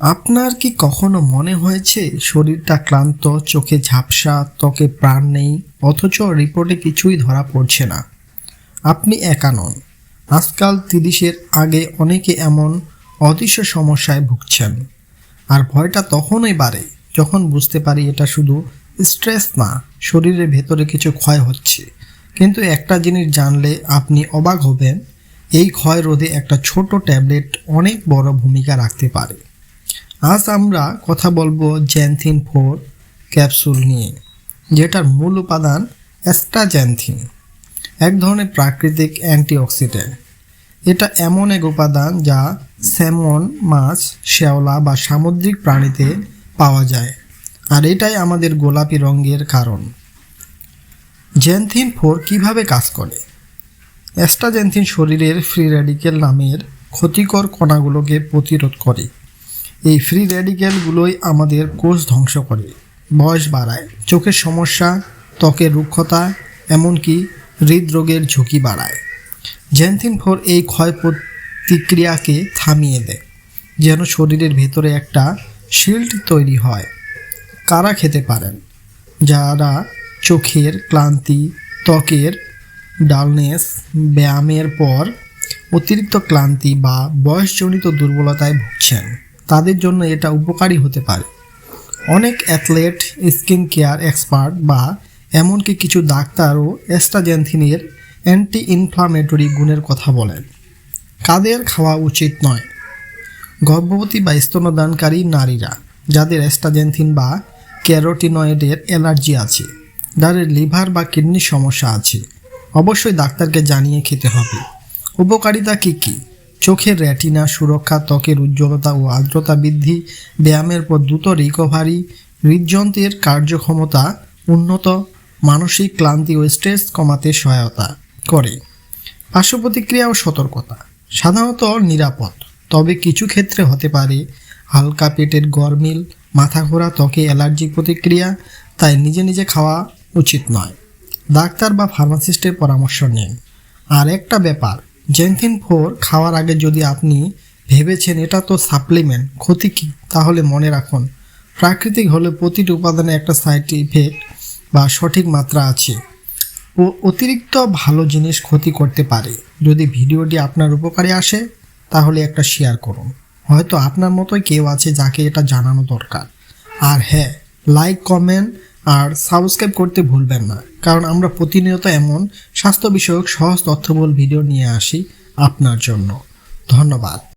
আপনার কি কখনো মনে হয়েছে শরীরটা ক্লান্ত, চোখে ঝাপসা, ত্বকে প্রাণ নেই, অথচ রিপোর্টে কিছুই ধরা পড়ছে না? আপনি একা নন। আজকাল তিরিশের আগে অনেকে এমন অদৃশ্য সমস্যায় ভুগছেন। আর ভয়টা তখনই বাড়ে যখন বুঝতে পারি এটা শুধু স্ট্রেস না, শরীরের ভেতরে কিছু ক্ষয় হচ্ছে। কিন্তু একটা জিনিস জানলে আপনি অবাক হবেন, এই ক্ষয় রোধে একটা ছোট ট্যাবলেট অনেক বড় ভূমিকা রাখতে পারে। আজ আমরা কথা বলব জ্যানথিন ফোর ক্যাপসুল নিয়ে, যেটার মূল উপাদান অ্যাস্ট্রাজ্যানথিন এক ধরনের প্রাকৃতিক অ্যান্টিঅক্সিডেন্ট। এটা এমন এক উপাদান যা স্যামন, মাছ, শ্যাওলা বা সামুদ্রিক প্রাণীতে পাওয়া যায়, আর এটাই আমাদের গোলাপি রঙের কারণ। জ্যানথিন ফোর কীভাবে কাজ করে? অ্যাস্ট্রাজেনথিন শরীরের ফ্রি র্যাডিক্যাল নামের ক্ষতিকর কণাগুলোকে প্রতিরোধ করে। এই ফ্রি র্যাডিক্যালগুলোই আমাদের কোষ ধ্বংস করে। বয়স বাড়ায়, চোখের সমস্যা, ত্বকের রুক্ষতা, এমনকি হৃদরোগের ঝুঁকি বাড়ায়। জ্যানথিন ফোর এই ক্ষয় প্রতিক্রিয়াকে থামিয়ে দেয়, যেন শরীরের ভেতরে একটা শিল্ড তৈরি হয়। কারা খেতে পারেন? যারা চোখের ক্লান্তি, ত্বকের ডালনেস, ব্যায়ামের পর অতিরিক্ত ক্লান্তি বা বয়সজনিত দুর্বলতায় ভুগছেন। তাদের জন্য এটা উপকারী হতে পারে। অনেক অ্যাথলেট, স্কিন কেয়ার এক্সপার্ট বা এমনকি কিছু ডাক্তারও অ্যাস্ট্রাজেন্থিনের অ্যান্টি ইনফ্লামেটরি গুণের কথা বলেন। কাদের খাওয়া উচিত নয়। গর্ভবতী বা স্তনদানকারী নারীরা, যাদের অ্যাস্ট্রাজেন্থিন বা ক্যারোটিনয়েডের অ্যালার্জি আছে যাদের লিভার বা কিডনির সমস্যা আছে, অবশ্যই ডাক্তারকে জানিয়ে খেতে হবে। উপকারিতা কী কী? চোখের রেটিনা, সুরক্ষা, ত্বকের উজ্জ্বলতা ও আর্দ্রতা বৃদ্ধি, ব্যায়ামের পর দ্রুত রিকভারি হৃদযন্ত্রের কার্যক্ষমতা, উন্নত মানসিক ক্লান্তি ও স্ট্রেস কমাতে সহায়তা করে। পার্শ্ব প্রতিক্রিয়া ও সতর্কতা। সাধারণত নিরাপদ, তবে কিছু ক্ষেত্রে হতে পারে হালকা পেটের গরমিল, মাথা ঘোরা, ত্বকে অ্যালার্জিক প্রতিক্রিয়া, তাই নিজে নিজে খাওয়া উচিত নয়। ডাক্তার বা ফার্মাসিস্টের পরামর্শ নিন। আর একটা ব্যাপার জেনথিন ফোর খাওয়ার আগে যদি আপনি ভেবেছেন এটা তো সাপ্লিমেন্ট, ক্ষতি কী? তাহলে মনে রাখুন, প্রাকৃতিক হলে প্রতিটি উপাদানে একটা সাইড ইফেক্ট বা সঠিক মাত্রা আছে। ও অতিরিক্ত ভালো জিনিস ক্ষতি করতে পারে। যদি ভিডিওটি আপনার উপকারে আসে, তাহলে একটা শেয়ার করুন। হয়তো আপনার মতোই কেউ আছে যাকে এটা জানানো দরকার। আর হ্যাঁ লাইক কমেন্ট আর সাবস্ক্রাইব করতে ভুলবেন না। কারণ আমরা প্রতিনিয়ত এমন স্বাস্থ্য বিষয়ক সহজ তথ্যবল ভিডিও নিয়ে আসি আপনার জন্য। ধন্যবাদ।